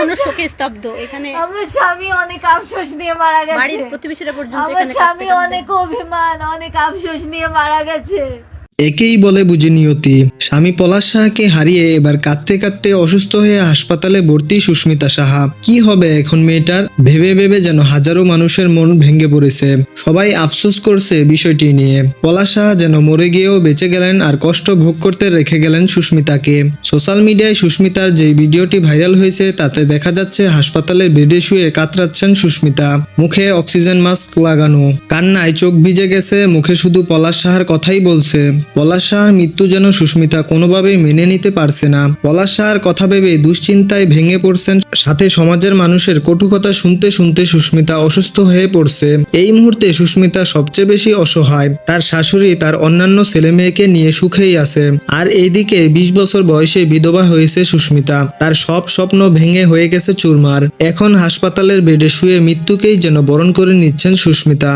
এখনও শোকে স্তব্ধ এখানে আমার স্বামী অনেক আফসোস নিয়ে মারা বাড়ির গেছে প্রতিবেশীরা পর্যন্ত আমার স্বামী অনেক অভিমান অনেক আফসোস নিয়ে মারা গেছে। একেই বলে বুঝে নিয়তি। স্বামী পলাশ সাহাকে হারিয়ে এবার কাঁদতে কাঁদতে অসুস্থ হয়ে হাসপাতালে ভর্তি সুস্মিতা সাহা। কি হবে এখন মেয়েটার? ভেবে ভেবে যেন হাজারো মানুষের মন ভেঙে পড়েছে। সবাই আফসোস করছে বিষয়টি নিয়ে। পলাশ সাহা যেন মরে গিয়েও বেঁচে গেলেন আর কষ্ট ভোগ করতে রেখে গেলেন সুস্মিতাকে। সোশ্যাল মিডিয়ায় সুস্মিতার যে ভিডিওটি ভাইরাল হয়েছে, তাতে দেখা যাচ্ছে হাসপাতালের বেডে শুয়ে কাতরাচ্ছেন সুস্মিতা। মুখে অক্সিজেন মাস্ক লাগানো। কান্নায় চোখ ভিজে গেছে, মুখে শুধু পলাশ সাহার কথাই বলছে। পলাশ সাহার মৃত্যু যেন সুস্মিতা কোনোভাবেই মেনে নিতে পারছে না। পলাশ সাহার কথা ভেবে দুশ্চিন্তায় ভেঙে পড়ছেন সাথে সমাজের মানুষের কটু কথা শুনতে শুনতে সুস্মিতা অসুস্থ হয়ে পড়ছে। এই মুহূর্তে সুস্মিতা সবচেয়ে বেশি অসহায়। তার শাশুড়ি তার অন্যান্য ছেলে মেয়েকে নিয়ে সুখেই আছে। আর এইদিকে বিশ বছর বয়সে বিধবা হয়েছে সুস্মিতা। তার সব স্বপ্ন ভেঙে হয়ে গেছে চুরমার। এখন হাসপাতালের বেডে শুয়ে মৃত্যুকেই যেন বরণ করে নিচ্ছেন সুস্মিতা।